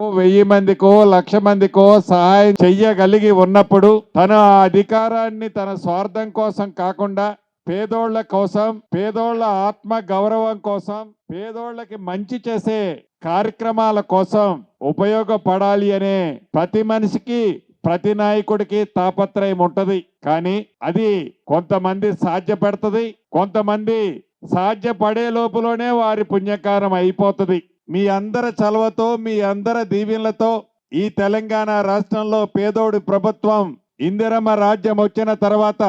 వెయ్యి మందికో లక్ష మందికో సహాయం చెయ్యగలిగి ఉన్నప్పుడు తన ఆ అధికారాన్ని తన స్వార్థం కోసం కాకుండా పేదోళ్ళ కోసం పేదోళ్ళ ఆత్మ గౌరవం కోసం పేదోళ్ళకి మంచి చేసే కార్యక్రమాల కోసం ఉపయోగపడాలి అనే ప్రతి మనిషికి ప్రతి నాయకుడికి తాపత్రయం ఉంటది. కానీ అది కొంతమంది సాధ్యపడుతుంది కొంతమంది సాధ్యపడే లోపులోనే వారి పుణ్యకారం అయిపోతుంది. మీ అందరి చలవతో మీ అందరి దీవెనలతో ఈ తెలంగాణ రాష్ట్రంలో పేదోడి ప్రభుత్వం ఇందిరమ్మ రాజ్యం వచ్చిన తర్వాత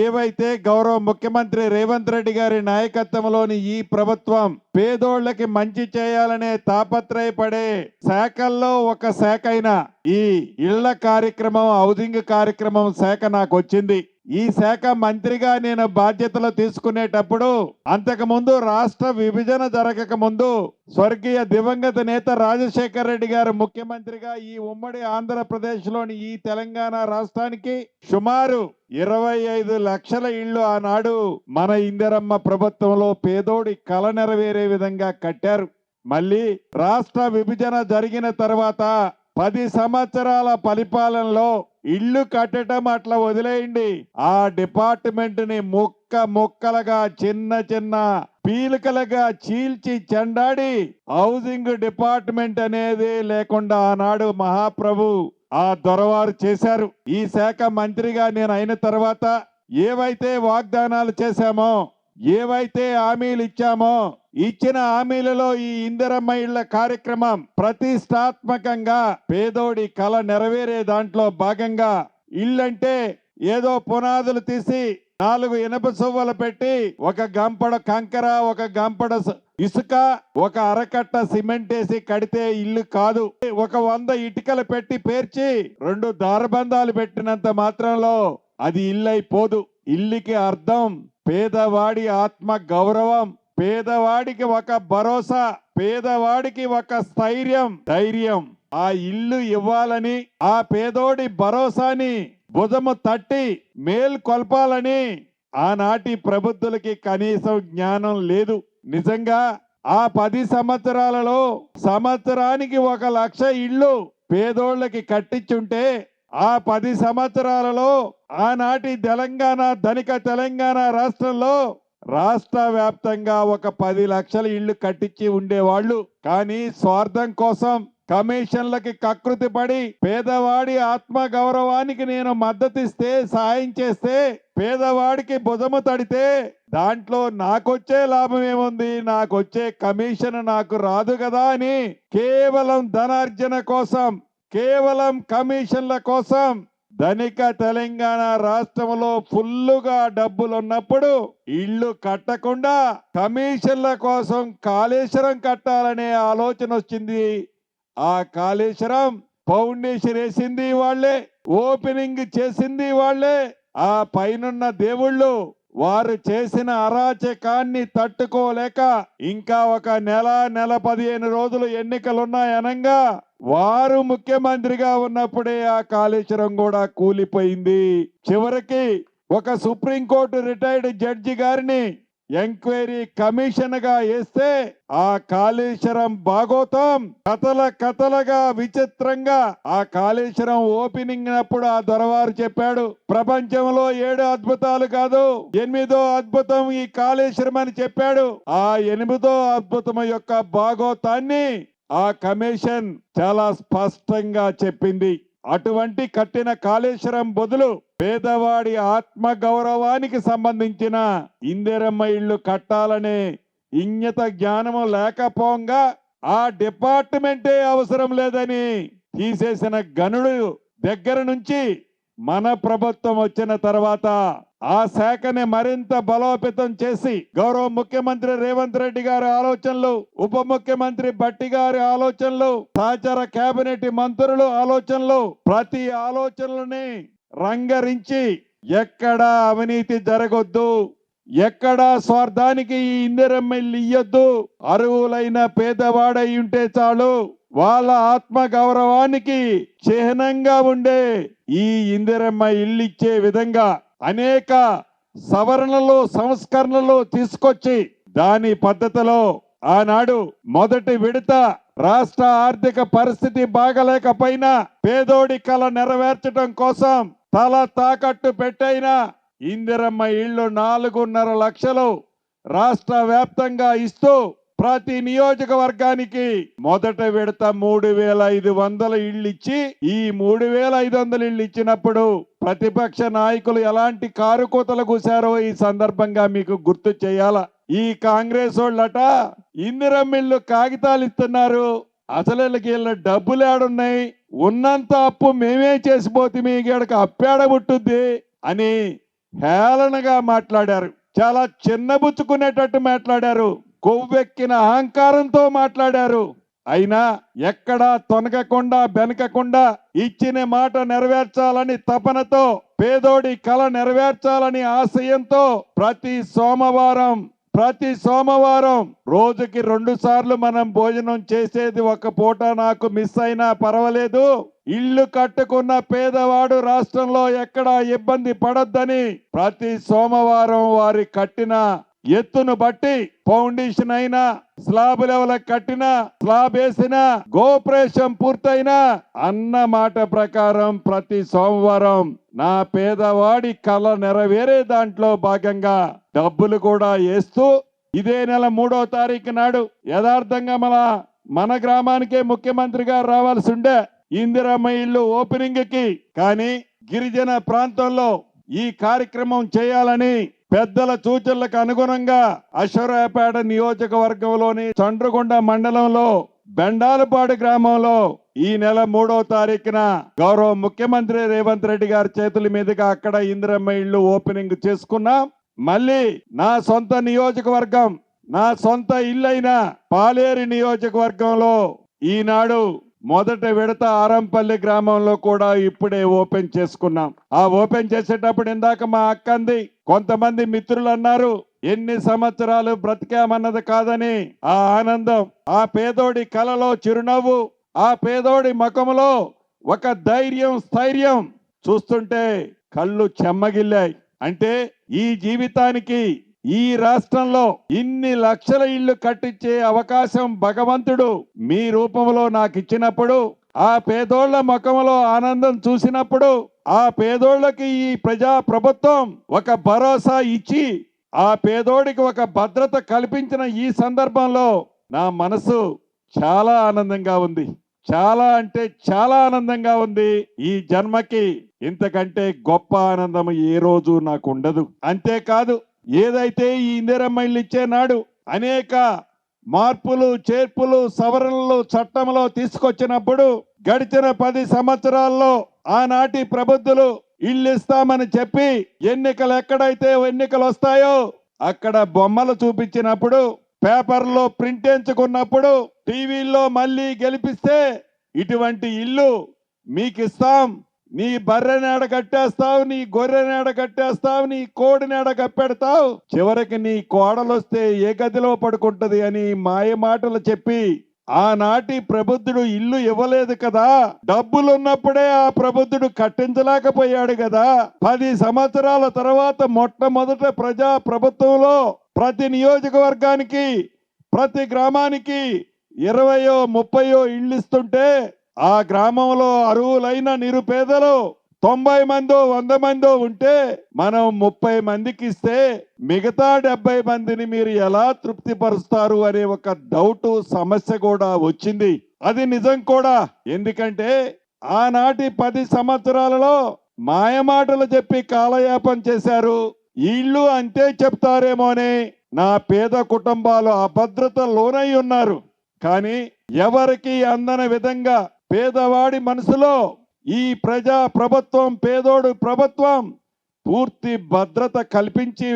ఏవైతే గౌరవ ముఖ్యమంత్రి రేవంత్ రెడ్డి గారి నాయకత్వంలోని ఈ ప్రభుత్వం పేదోళ్ళకి మంచి చేయాలనే తాపత్రయపడే శాఖల్లో ఒక శాఖ అయిన ఈ ఇళ్ళ కార్యక్రమం హౌసింగ్ కార్యక్రమం శాఖ నాకు వచ్చింది. ఈ శాఖ మంత్రిగా నేను బాధ్యతలు తీసుకునేటప్పుడు అంతకు ముందు రాష్ట్ర విభజన జరగక ముందు స్వర్గీయ దివంగత నేత రాజశేఖర రెడ్డి గారు ముఖ్యమంత్రిగా ఈ ఉమ్మడి ఆంధ్రప్రదేశ్లోని ఈ తెలంగాణ రాష్ట్రానికి సుమారు ఇరవై ఐదు లక్షల ఇళ్ళు ఆనాడు మన ఇందిరమ్మ ప్రభుత్వంలో పేదోడి కల నెరవేరే విధంగా కట్టారు. మళ్ళీ రాష్ట్ర విభజన జరిగిన తర్వాత పది సంవత్సరాల పరిపాలనలో ఇల్లు కట్టడం అట్లా వదిలేయండి. ఆ డిపార్ట్మెంట్ని ముక్క ముక్కలుగా చిన్న చిన్న పీలికలుగా చీల్చి చెండాడి హౌసింగ్ డిపార్ట్మెంట్ అనేది లేకుండా ఆనాడు మహాప్రభు ఆ దొరవారు చేశారు. ఈ శాఖ మంత్రిగా నేను అయిన తర్వాత ఏవైతే వాగ్దానాలు చేశామో ఏవైతే హామీలు ఇచ్చామో ఇచ్చిన హామీలలో ఈ ఇందిరమ్మ ఇళ్ళ కార్యక్రమం ప్రతిష్టాత్మకంగా పేదోడి కళ నెరవేరే దాంట్లో భాగంగా ఇల్లంటే ఏదో పునాదులు తీసి నాలుగు ఇనప సువ్వలు పెట్టి ఒక గంపడ కంకర ఒక గంపడ ఇసుక ఒక అరకట్ట సిమెంట్ వేసి కడితే ఇల్లు కాదు. ఒక వంద ఇటుకలు పెట్టి పేర్చి రెండు దారబంధాలు పెట్టినంత మాత్రంలో అది ఇల్లైపోదు ఇల్లుకి అర్థం పేదవాడి ఆత్మ గౌరవం పేదవాడికి ఒక భరోసా పేదవాడికి ఒక స్థైర్యం. ధైర్యం. ఆ ఇల్లు ఇవ్వాలని ఆ పేదోడి భరోసాని భుజము తట్టి మేల్కొల్పాలని ఆనాటి ప్రబుద్ధులకి కనీసం జ్ఞానం లేదు. నిజంగా ఆ పది సంవత్సరాలలో సంవత్సరానికి ఒక లక్ష ఇళ్ళు పేదోళ్ళకి కట్టించుంటే ఆ పది సంవత్సరాలలో ఆనాటి తెలంగాణ ధనిక తెలంగాణ రాష్ట్రంలో రాష్ట్ర వ్యాప్తంగా ఒక పది లక్షల ఇళ్ళు కట్టించి ఉండేవాళ్ళు. కానీ స్వార్థం కోసం కమిషన్లకి కకృతి పడి పేదవాడి ఆత్మ గౌరవానికి నేను మద్దతిస్తే సాయం చేస్తే పేదవాడికి భుజము తడితే దాంట్లో నాకొచ్చే లాభం ఏముంది నాకొచ్చే కమిషన్ నాకు రాదు కదా అని కేవలం ధనార్జన కోసం కేవలం కమిషన్ల కోసం ధనిక తెలంగాణ రాష్ట్రంలో ఫుల్లుగా డబ్బులున్నప్పుడు ఇల్లు కట్టకుండా కమిషన్ల కోసం కాళేశ్వరం కట్టాలనే ఆలోచన వచ్చింది. ఆ కాళేశ్వరం ఫౌండేషన్ వేసింది వాళ్ళే ఓపెనింగ్ చేసింది వాళ్ళే. ఆ పైనున్న దేవుళ్ళు వారు చేసిన అరాచకాన్ని తట్టుకోలేక ఇంకా ఒక నెల నెల పదిహేను రోజులు ఎన్నికలున్నాయనంగా వారు ముఖ్యమంత్రిగా ఉన్నప్పుడే ఆ కాళేశ్వరం కూడా కూలిపోయింది. చివరికి ఒక సుప్రీంకోర్టు రిటైర్డ్ జడ్జి గారిని ఎంక్వైరీ కమిషన్గా వేస్తే ఆ కాళేశ్వరం భాగోతం. కథల కథలుగా విచిత్రంగా ఆ కాళేశ్వరం ఓపెనింగ్ అప్పుడు ఆ దొరవారు చెప్పాడు ప్రపంచంలో ఏడు అద్భుతాలు కాదు ఎనిమిదో అద్భుతం ఈ కాళేశ్వరం అని చెప్పాడు. ఆ ఎనిమిదో అద్భుతం యొక్క భాగోతాన్ని ఆ కమిషన్ చాలా స్పష్టంగా చెప్పింది. అటువంటి కట్టిన కాళేశ్వరం బదులు పేదవాడి ఆత్మ గౌరవానికి సంబంధించిన ఇందిరమ్మ ఇళ్ళు కట్టాలనే ఇంగిత జ్ఞానము లేకపోగా ఆ డిపార్ట్మెంటే అవసరం లేదని తీసేసిన గనుడు దగ్గర నుంచి మన ప్రభుత్వం వచ్చిన తర్వాత ఆ శాఖని మరింత బలోపేతం చేసి గౌరవ ముఖ్యమంత్రి రేవంత్ రెడ్డి గారి ఆలోచనలు ఉప ముఖ్యమంత్రి భట్టి గారి ఆలోచనలు సహచర కేబినెట్ మంత్రులు ఆలోచనలు ప్రతి ఆలోచనలని రంగరించి ఎక్కడా అవినీతి జరగొద్దు ఎక్కడా స్వార్థానికి ఈ ఇందిరమ్మెల్లి ఇయ్యొద్దు అరువులైన పేదవాడై ఉంటే చాలు వాళ్ళ ఆత్మ గౌరవానికి చిహ్నంగా ఉండే ఈ ఇందిరమ్మ ఇల్లిచ్చే విధంగా అనేక సవరణలు సంస్కరణలు తీసుకొచ్చి దాని పద్ధతిలో ఆనాడు మొదటి విడత రాష్ట్ర ఆర్థిక పరిస్థితి బాగలేకపోయినా పేదోడి కల నెరవేర్చడం కోసం తల తాకట్టు పెట్టైన ఇందిరమ్మ ఇళ్ళు నాలుగున్నర లక్షలు రాష్ట్ర వ్యాప్తంగా ఇస్తూ ప్రతి నియోజకవర్గానికి మొదట విడత మూడు వేల ఐదు వందల ఇళ్ళు ఇచ్చి ఈ మూడు వేల ఐదు వందల ఇళ్ళు ఇచ్చినప్పుడు ప్రతిపక్ష నాయకులు ఎలాంటి కారుకోతలు కూశారో ఈ సందర్భంగా మీకు గుర్తు చేయాల? ఈ కాంగ్రెస్ వాళ్ళట ఇందిరమ్మిళ్ళు కాగితాలు ఇస్తున్నారు. అసలు వీళ్ళ డబ్బులు ఏడున్నాయి? ఉన్నంత అప్పు మేమే చేసిపోతే మీ గీడకు అప్పేడ పుట్టుద్ది అని హేళనగా మాట్లాడారు. చాలా చిన్నబుచ్చుకునేటట్టు మాట్లాడారు. కొవ్వెక్కిన అహంకారంతో మాట్లాడారు. అయినా ఎక్కడా తొనగకుండా బెనకకుండా ఇచ్చిన మాట నెరవేర్చాలని తపనతో పేదోడి కల నెరవేర్చాలని ఆశయంతో ప్రతి సోమవారం ప్రతి సోమవారం రోజుకి రెండు సార్లు మనం భోజనం చేసేది ఒక పూట నాకు మిస్ అయినా పర్వాలేదు. ఇల్లు కట్టుకున్న పేదవాడు రాష్ట్రంలో ఎక్కడా ఇబ్బంది పడొద్దని ప్రతి సోమవారం వారి కట్టిన ఎత్తును బట్టి ఫౌండేషన్ అయినా స్లాబ్ లెవెల్ కట్టిన స్లాబ్ వేసిన గోప్రేషం పూర్తయినా అన్న మాట ప్రకారం ప్రతి సోమవారం నా పేదవాడి కళ నెరవేరే దాంట్లో భాగంగా డబ్బులు కూడా వేస్తూ ఇదే నెల మూడో తారీఖు నాడు యథార్థంగా మన మన గ్రామానికే ముఖ్యమంత్రి గారు రావాల్సి ఉండే ఇందిరమ్మ ఇల్లు ఓపెనింగ్కి కానీ గిరిజన ప్రాంతంలో ఈ కార్యక్రమం చేయాలని పెద్దల సూచనలకు అనుగుణంగా అశ్వరాయపేట నియోజకవర్గంలోని చండ్రగొండ మండలంలో బెండాలపాడు గ్రామంలో ఈ నెల మూడవ తారీఖున గౌరవ ముఖ్యమంత్రి రేవంత్ రెడ్డి గారి చేతుల మీదుగా అక్కడ ఇందిరమ్మ ఇళ్ళు ఓపెనింగ్ చేసుకున్నాం. మళ్ళీ నా సొంత నియోజకవర్గం నా సొంత ఇల్లైన పాలేరు నియోజకవర్గంలో ఈనాడు మొదట విడత ఆరంపల్లి గ్రామంలో కూడా ఇప్పుడే ఓపెన్ చేసుకున్నాం. ఆ ఓపెన్ చేసేటప్పుడు ఇందాక మా అక్కంది కొంతమంది మిత్రులు అన్నారు ఎన్ని సంవత్సరాలు బ్రతికామన్నది కాదని ఆ ఆనందం. ఆ పేదోడి కలలో చిరునవ్వు ఆ పేదోడి ముఖములో ఒక ధైర్యం స్థైర్యం. చూస్తుంటే కళ్ళు చెమ్మగిల్లాయి. అంటే ఈ జీవితానికి ఈ రాష్ట్రంలో ఇన్ని లక్షల ఇళ్ళు కట్టించే అవకాశం భగవంతుడు మీ రూపంలో నాకు ఇచ్చినప్పుడు ఆ పేదోళ్ళ ముఖంలో ఆనందం చూసినప్పుడు ఆ పేదోళ్ళకి ఈ ప్రజా ప్రభుత్వం ఒక భరోసా ఇచ్చి ఆ పేదోడికి ఒక భద్రత కల్పించిన ఈ సందర్భంలో నా మనసు చాలా ఆనందంగా ఉంది. చాలా అంటే చాలా ఆనందంగా ఉంది. ఈ జన్మకి ఇంతకంటే గొప్ప ఆనందం ఏ రోజు నాకు ఉండదు అంతేకాదు ఏదైతే ఈ ఇందిరమ్మ ఇల్లు నాడు అనేక మార్పులు చేర్పులు సవరణలు చట్టంలో తీసుకొచ్చినప్పుడు గడిచిన పది సంవత్సరాల్లో ఆనాటి ప్రబుద్ధులు ఇల్లు ఇస్తామని చెప్పి ఎన్నికలు ఎక్కడైతే ఎన్నికలు వస్తాయో అక్కడ బొమ్మలు చూపించినప్పుడు పేపర్లో ప్రింట్ ఎంచుకున్నప్పుడు టీవీల్లో మళ్ళీ గెలిపిస్తే ఇటువంటి ఇల్లు మీకు ఇస్తాం నీ బర్రెనాడ కట్టేస్తావు నీ గొర్రెనేడ కట్టేస్తావు నీ కోడినేడ కప్పెడతావు. చివరికి నీ కోడలొస్తే ఏ గదిలో పడుకుంటది అని మాయ మాటలు చెప్పి ఆనాటి ప్రబుద్ధుడు ఇల్లు ఇవ్వలేదు కదా. డబ్బులున్నప్పుడే ఆ ప్రబుద్ధుడు కట్టించలేకపోయాడు కదా. పది సంవత్సరాల తర్వాత మొట్టమొదట ప్రజా ప్రభుత్వంలో ప్రతి నియోజకవర్గానికి ప్రతి గ్రామానికి ఇరవయో ముప్పయో ఇళ్ళు ఇస్తుంటే ఆ గ్రామంలో అరువులైన నిరుపేదలు తొంభై మందో వంద మందో ఉంటే మనం ముప్పై మందికి ఇస్తే మిగతా డెబ్బై మందిని మీరు ఎలా తృప్తిపరుస్తారు అనే ఒక డౌట్ సమస్య కూడా వచ్చింది. అది నిజం కూడా. ఎందుకంటే ఆనాటి పది సంవత్సరాలలో మాయమాటలు చెప్పి కాలయాపం చేశారు. ఇళ్ళు అంతే చెప్తారేమోనే. నా పేద కుటుంబాలు అభద్రత లోనై ఉన్నారు. కానీ ఎవరికి అందని విధంగా పేదవాడి మనసులో ఈ ప్రజా ప్రభుత్వం పేదోడు ప్రభుత్వం పూర్తి భద్రత కల్పించి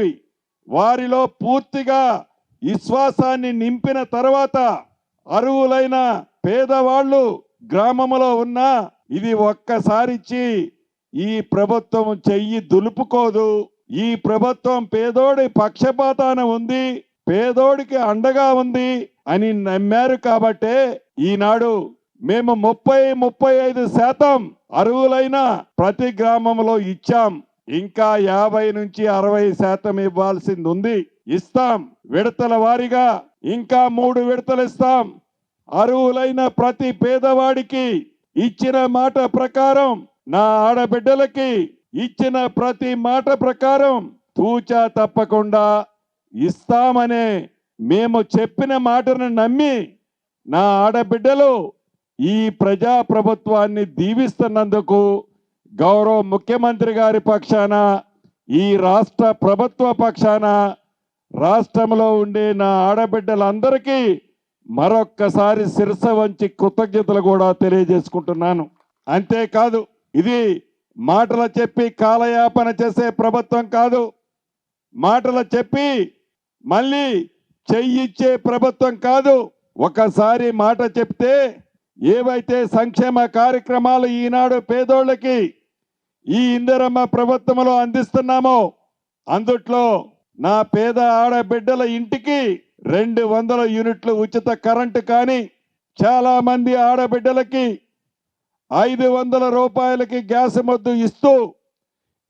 వారిలో పూర్తిగా విశ్వాసాన్ని నింపిన తర్వాత అరువులైన పేదవాళ్ళు గ్రామంలో ఉన్న ఇది ఒక్కసారిచ్చి ఈ ప్రభుత్వం చెయ్యి దులుపుకోదు. ఈ ప్రభుత్వం పేదోడి పక్షపాతాన ఉంది పేదోడికి అండగా ఉంది అని నమ్మారు కాబట్టే ఈనాడు మేము ముప్పై ముప్పై ఐదు శాతం అరువులైన ప్రతి గ్రామంలో ఇచ్చాం. ఇంకా యాభై నుంచి అరవై శాతం ఇవ్వాల్సింది ఉంది ఇస్తాం. విడతల వారీగా ఇంకా మూడు విడతలు ఇస్తాం. అరువులైన ప్రతి పేదవాడికి ఇచ్చిన మాట ప్రకారం నా ఆడబిడ్డలకి ఇచ్చిన ప్రతి మాట ప్రకారం తూచా తప్పకుండా ఇస్తామనే మేము చెప్పిన మాటను నమ్మి నా ఆడబిడ్డలు ఈ ప్రజా ప్రభుత్వాన్ని దీవిస్తున్నందుకు గౌరవ ముఖ్యమంత్రి గారి పక్షాన ఈ రాష్ట్ర ప్రభుత్వ పక్షాన రాష్ట్రంలో ఉండే నా ఆడబిడ్డలందరికీ మరొక్కసారి శిరస వంచి కృతజ్ఞతలు కూడా తెలియజేసుకుంటున్నాను. అంతేకాదు ఇది మాటలు చెప్పి కాలయాపన చేసే ప్రభుత్వం కాదు మాటలు చెప్పి మళ్ళీ చెయ్యిచ్చే ప్రభుత్వం కాదు. ఒకసారి మాట చెప్తే ఏవైతే సంక్షేమ కార్యక్రమాలు ఈనాడు పేదోళ్ళకి ఈ ఇందరమ్మ ప్రభుత్వంలో అందిస్తున్నామో అందుట్లో నా పేద ఆడబిడ్డల ఇంటికి రెండు వందల యూనిట్లు ఉచిత కరెంటు కానీ చాలా మంది ఆడబిడ్డలకి ఐదు వందల రూపాయలకి గ్యాస్ మొద్దు ఇస్తూ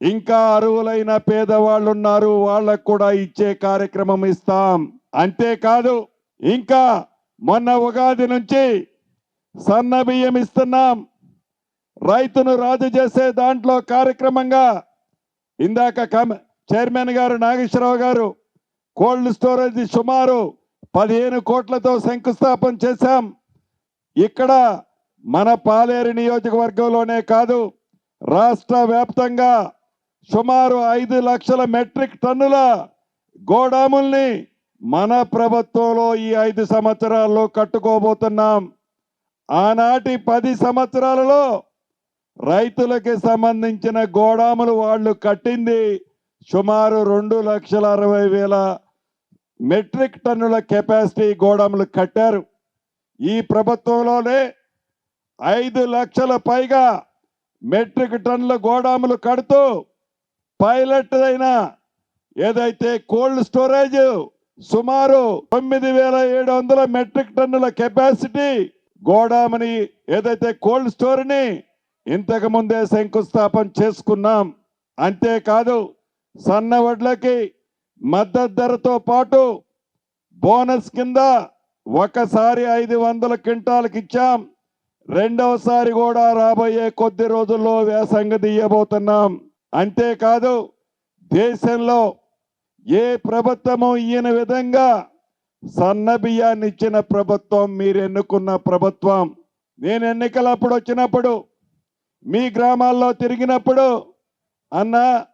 ఇంకా అరువులైన పేదవాళ్ళు ఉన్నారు వాళ్ళకు కూడా ఇచ్చే కార్యక్రమం ఇస్తాం. అంతేకాదు ఇంకా మొన్న ఉగాది నుంచి సన్న బియ్యం ఇస్తున్నాం. రైతును రాజు చేసే దాంట్లో కార్యక్రమంగా ఇందాక చైర్మన్ గారు నాగేశ్వరరావు గారు కోల్డ్ స్టోరేజ్ సుమారు పదిహేను కోట్లతో శంకుస్థాపన చేశాం. ఇక్కడ మన పాలేరు నియోజకవర్గంలోనే కాదు రాష్ట్ర వ్యాప్తంగా సుమారు ఐదు లక్షల మెట్రిక్ టన్నుల గోడాముల్ని మన ప్రభుత్వంలో ఈ ఐదు సంవత్సరాల్లో కట్టుకోబోతున్నాం. ఆనాటి పది సంవత్సరాలలో రైతులకి సంబంధించిన గోడాములు వాళ్ళు కట్టింది సుమారు రెండు లక్షల అరవై వేల మెట్రిక్ టన్నుల కెపాసిటీ గోడాములు కట్టారు. ఈ ప్రభుత్వంలోనే ఐదు లక్షల పైగా మెట్రిక్ టన్నుల గోడాములు కడుతూ పైలట్ అయిన ఏదైతే కోల్డ్ స్టోరేజ్ సుమారు తొమ్మిది వేల ఏడు వందల మెట్రిక్ టన్నుల కెపాసిటీ గోడామని ఏదైతే కోల్డ్ స్టోర్ని ఇంతకు ముందే శంకుస్థాపన చేసుకున్నాం అంతేకాదు సన్న వడ్లకి మద్దతు ధరతో పాటు బోనస్ కింద ఒకసారి ఐదు వందల క్వింటాలకు ఇచ్చాం. రెండవసారి కూడా రాబోయే కొద్ది రోజుల్లో వ్యాసంగ తీయబోతున్నాం. అంతేకాదు దేశంలో ఏ ప్రభుత్వము ఈయన విధంగా సన్న బియ్యాన్ని ఇచ్చిన ప్రభుత్వం మీరు ఎన్నుకున్న ప్రభుత్వం. నేను ఎన్నికలప్పుడు వచ్చినప్పుడు మీ గ్రామాల్లో తిరిగినప్పుడు అన్న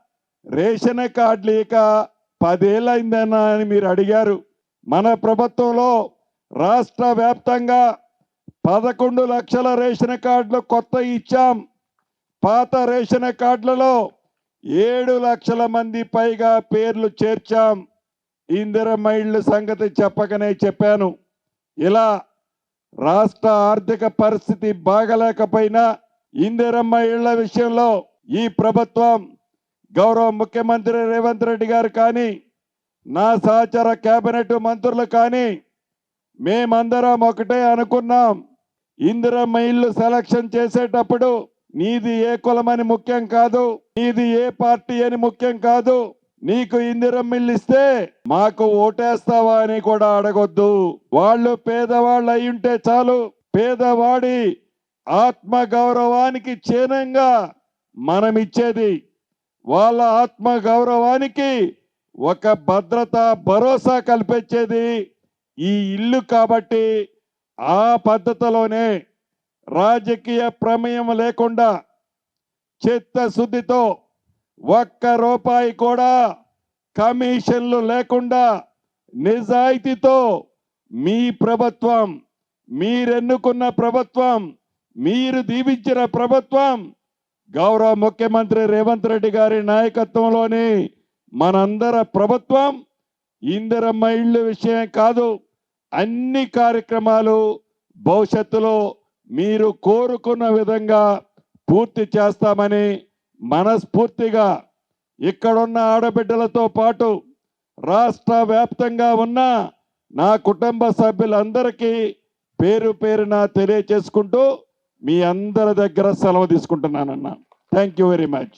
రేషన్ కార్డులు ఇక పదేళ్ళైందన్నా అని మీరు అడిగారు. మన ప్రభుత్వంలో రాష్ట్ర వ్యాప్తంగా పదకొండు లక్షల రేషన్ కార్డులు కొత్త ఇచ్చాం. పాత రేషన్ కార్డులలో ఏడు లక్షల మంది పైగా పేర్లు చేర్చాం. ఇందిరమైళ్ళ సంగతి చెప్పకనే చెప్పాను. ఇలా రాష్ట్ర ఆర్థిక పరిస్థితి బాగలేకపోయినా ఇందిరమ్మ ఇళ్ళ విషయంలో ఈ ప్రభుత్వం గౌరవ ముఖ్యమంత్రి రేవంత్ రెడ్డి గారు కానీ నా సహచర కేబినెట్ మంత్రులు కానీ మేమందరం ఒకటే అనుకున్నాం. ఇందిరమ్మ ఇల్లు సెలక్షన్ చేసేటప్పుడు నీది ఏ కులమని ముఖ్యం కాదు నీది ఏ పార్టీ అని ముఖ్యం కాదు. నీకు ఇందిరం మిల్లిస్తే మాకు ఓటేస్తావా అని కూడా అడగొద్దు. వాళ్ళు పేదవాళ్ళు అయి ఉంటే చాలు. పేదవాడి ఆత్మ గౌరవానికి చిహ్నంగా మనం ఇచ్చేది వాళ్ళ ఆత్మ గౌరవానికి ఒక భద్రత భరోసా కల్పించేది ఈ ఇల్లు కాబట్టి ఆ పద్ధతిలోనే రాజకీయ ప్రమేయం లేకుండా చిత్తశుద్ధితో ఒక్క రూపాయి కూడా కమిషన్లు లేకుండా నిజాయితీతో మీ ప్రభుత్వం మీరెన్నుకున్న ప్రభుత్వం మీరు దీవించిన ప్రభుత్వం గౌరవ ముఖ్యమంత్రి రేవంత్ రెడ్డి గారి నాయకత్వంలోని మనందర ప్రభుత్వం ఇందిరమ్మ ఇళ్ళు విషయం కాదు అన్ని కార్యక్రమాలు భవిష్యత్తులో మీరు కోరుకున్న విధంగా పూర్తి చేస్తామని మనస్ఫూర్తిగా ఇక్కడున్న ఆడబిడ్డలతో పాటు రాష్ట్ర వ్యాప్తంగా ఉన్న నా కుటుంబ సభ్యులందరికీ పేరు పేరున తెలియచేసుకుంటూ మీ అందరి దగ్గర సెలవు తీసుకుంటున్నానన్నా. Thank you very much